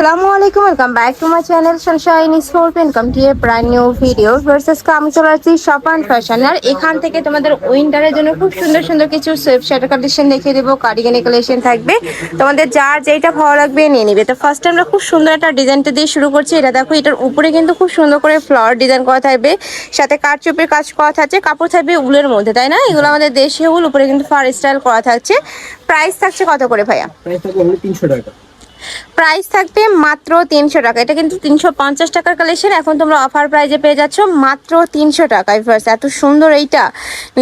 আসসালামু আলাইকুম welcome back to my channel sunshine sport welcome to a brand new video versus আমি চলে আসছি শপ অ্যান্ড ফ্যাশন আর এখান থেকে তোমাদের উইন্টারের জন্য খুব সুন্দর সুন্দর কিছু সোয়েব শার্টের কালেকশন দেখিয়ে দেবো কার্ডিগানের কালেকশন থাকবে। তোমাদের যার যেটা ভালো লাগবে নিয়ে নিবে। তো ফার্স্ট আমরা খুব সুন্দর একটা ডিজাইনটা দিয়ে শুরু করছি। এটা দেখো, এটার উপরে কিন্তু খুব সুন্দর করে ফ্লাওয়ার ডিজাইন করা থাকবে। সাথে কাঠচুপের কাজ করা থাকছে, কাপড় থাকবে উলের মধ্যে, তাই না? এগুলো আমাদের দেশীয় উল, উপরে কিন্তু ফার স্টাইল করা থাকছে। প্রাইস থাকছে কত করে ভাইয়া? প্রাইস থাকবে তিনশো টাকা। প্রাইস থাকবে মাত্র তিনশো টাকা। এটা কিন্তু তিনশো পঞ্চাশ টাকার কালেকশন এখন তোমরা অফার প্রাইজে পেয়ে যাচ্ছ মাত্র তিনশো টাকায় ফার্স্ট এত সুন্দর এইটা।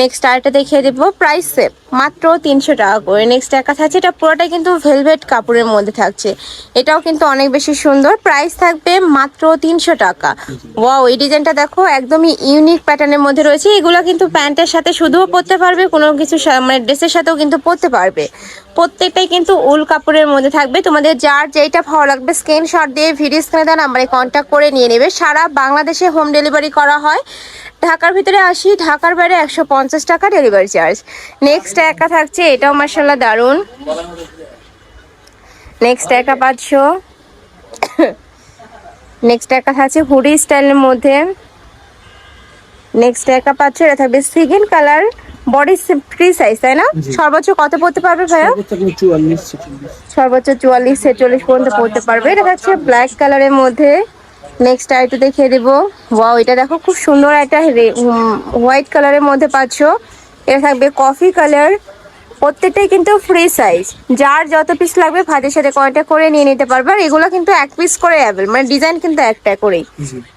নেক্সট আরেকটা দেখিয়ে দেবো। প্রাইস সেভ মাত্র তিনশো টাকা করে। নেক্সট একা থাকছে, এটা পুরোটাই কিন্তু ভেলভেট কাপড়ের মধ্যে থাকছে। এটাও কিন্তু অনেক বেশি সুন্দর। প্রাইস থাকবে মাত্র তিনশো টাকা। ওয়াও এই ডিজাইনটা দেখো, একদমই ইউনিক প্যাটার্নের মধ্যে রয়েছে। এগুলো কিন্তু প্যান্টের সাথে শুধুও পরতে পারবে, কোনো কিছু মানে ড্রেসের সাথেও কিন্তু পরতে পারবে। প্রত্যেকটাই কিন্তু উল কাপড়ের মধ্যে থাকবে। তোমাদের যার যেটা ভালো লাগবে স্ক্রিনশট দিয়ে ভিডিও স্ক্রিনে দেওয়া নাম্বারে কন্ট্যাক্ট করে নিয়ে নেবে। সারা বাংলাদেশে হোম ডেলিভারি করা হয়। ঢাকার ভিতরে আসি, ঢাকার বাইরে একশো পঞ্চাশ টাকা ডেলিভারি চার্জ নেক্সট একা থাকছে, এটাও মার্শাল্লাহ দারুণ। নেক্সট একা পাচ্ছ নেক্সট একা থাকছে হুডি স্টাইলের মধ্যে। নেক্সট একা পাচ্ছ এটা থাকবে সিগিন কালার বডি ফ্রি সাইজ তাই না? সর্বোচ্চ কত পড়তে পারবে ভাইয়া? সর্বোচ্চ চুয়াল্লিশ ছেচল্লিশ। পর্যন্ত পড়তে পারবে। এটা হচ্ছে ব্ল্যাক কালারের মধ্যে। নেক্সট আইটু দেখিয়ে দেবো। ওয়াও এটা দেখো খুব সুন্দর একটা হোয়াইট কালারের মধ্যে পাচ্ছ। এটা থাকবে কফি কালার প্রত্যেকটাই কিন্তু ফ্রি সাইজ যার যত পিস লাগবে ভাতের সাথে কয়টা করে নিয়ে নিতে পারবে। আর এগুলো কিন্তু এক পিস করে অ্যাভেল মানে ডিজাইন কিন্তু একটা করেই।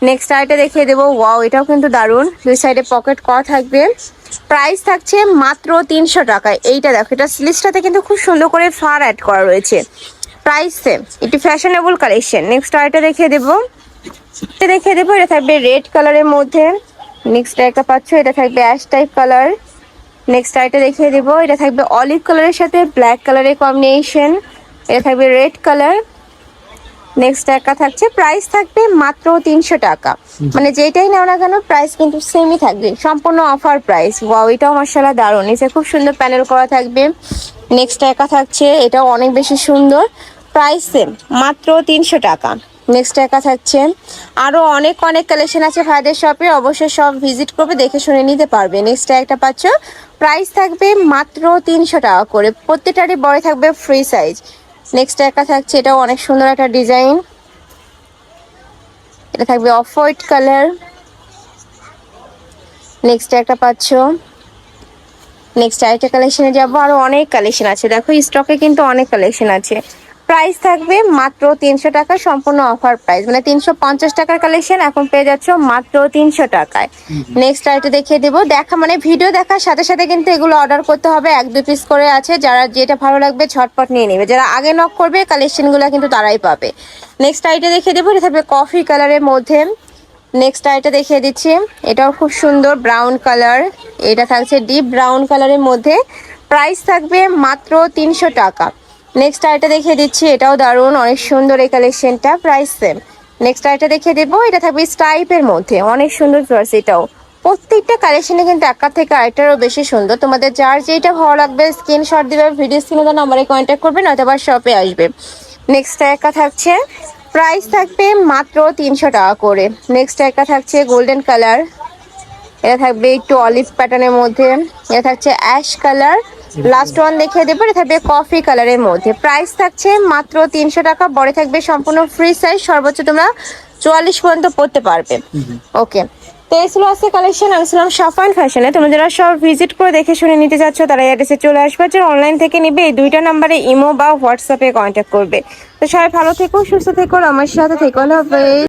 নেক্সট আইটা দেখিয়ে দেবো। ওয়াও এটাও কিন্তু দারুণ। দুই সাইডে পকেট ক থাকবে। প্রাইস থাকছে মাত্র তিনশো টাকায় এইটা দেখো এটা স্লিভসটাতে কিন্তু খুব সুন্দর করে ফার অ্যাড করা রয়েছে। প্রাইস সেম একটু ফ্যাশনেবল কালেকশন নেক্সট আইটা দেখিয়ে দেবো। এটা দেখিয়ে দেবো এটা থাকবে রেড কালারের মধ্যে। নেক্সট একটা পাচ্ছ এটা থাকবে অ্যাশ টাইপ কালার নেক্সট আইটা দেখিয়ে দেবো। এটা থাকবে অলিভ কালারের সাথে ব্ল্যাক কালারের কম্বিনেশন এটা থাকবে রেড কালার নেক্সট একা থাকছে প্রাইস থাকবে মাত্র তিনশো টাকা। মানে যেটাই নাও না কেন প্রাইস কিন্তু সেমই থাকবে। সম্পূর্ণ অফার প্রাইস ওয়াও এটাও মশলা দারুণ। নিচে খুব সুন্দর প্যানেল করা থাকবে। নেক্সট একা থাকছে এটাও অনেক বেশি সুন্দর। প্রাইস সেম মাত্র তিনশো টাকা। নেক্সট একা থাকছে আরও অনেক অনেক কালেকশন আছে ভাইদের শপে অবশ্যই সব ভিজিট করবে, দেখে শুনে নিতে পারবে। নেক্সট একটা পাচ্ছ প্রাইস থাকবে মাত্র তিনশো টাকা করে। প্রত্যেকটারই বড় থাকবে ফ্রি সাইজ নেক্সট একটা থাকছে, এটাও অনেক সুন্দর একটা ডিজাইন এটা থাকবে অফ হোয়াইট কালার নেক্সট একটা পাচ্ছ। নেক্সট আরেকটা কালেকশনে যাব। আরও অনেক কালেকশন আছে। দেখো স্টকে কিন্তু অনেক কালেকশন আছে। প্রাইস থাকবে মাত্র তিনশো টাকা সম্পূর্ণ অফার প্রাইস মানে তিনশো পঞ্চাশ টাকার কালেকশন এখন পেয়ে যাচ্ছ মাত্র তিনশো টাকায়। নেক্সট আরেকটা দেখিয়ে দেবো। দেখা মানে ভিডিও দেখার সাথে সাথে কিন্তু এগুলো অর্ডার করতে হবে। এক দুই পিস করে আছে। যারা যেটা ভালো লাগবে ঝটপট নিয়ে নেবে। যারা আগে নক করবে কালেকশনগুলো কিন্তু তারাই পাবে। নেক্সট আইটা দেখিয়ে দেবো। এটা থাকবে কফি কালারের মধ্যে। নেক্সট আইটা দেখিয়ে দিচ্ছি। এটাও খুব সুন্দর ব্রাউন কালার এটা থাকছে ডিপ ব্রাউন কালারের মধ্যে। প্রাইস থাকবে মাত্র তিনশো টাকা। নেক্সট আইটা দেখিয়ে দিচ্ছি, এটাও দারুণ, অনেক সুন্দর এই কালেকশনটা প্রাইস সেম নেক্সট আইটা দেখিয়ে দেবো, এটা থাকবে স্টাইপের মধ্যে, অনেক সুন্দর ড্রেস এটাও। প্রত্যেকটা কালেকশনে কিন্তু একার থেকে আরেকটারও বেশি সুন্দর। তোমাদের যার যেটা ভালো লাগবে স্ক্রিনশট দিবে ভিডিও স্ক্রিনে নাম্বারে কন্ট্যাক্ট করবে, নয়তো আবার শপে আসবে। নেক্সট একা থাকছে প্রাইস থাকবে মাত্র তিনশো টাকা করে। নেক্সট একা থাকছে গোল্ডেন কালার এটা থাকবে একটু অলিভ প্যাটার্নের মধ্যে, এটা থাকছে অ্যাশ কালার লাস্ট ওয়ান দেখিয়ে দেবো এটা থাকবে কফি কালারের মধ্যে। প্রাইস থাকছে মাত্র তিনশো টাকা বড় থাকবে সম্পূর্ণ ফ্রি সাইজ সর্বোচ্চ তোমরা চুয়াল্লিশ পর্যন্ত পড়তে পারবে। ওকে তো এই ছিল আজকে কালেকশন আমি ছিলাম সাফান ফ্যাশনে তোমরা যারা সব ভিজিট করে দেখে শুনে নিতে চাচ্ছ তারা অ্যাড্রেসে চলে আসবে। যারা অনলাইন থেকে নিবে এই দুইটা নাম্বারে ইমো বা হোয়াটসঅ্যাপে কন্ট্যাক্ট করবে। তো সবাই ভালো থেকো সুস্থ থেকো আমার সাথে থেকো হবে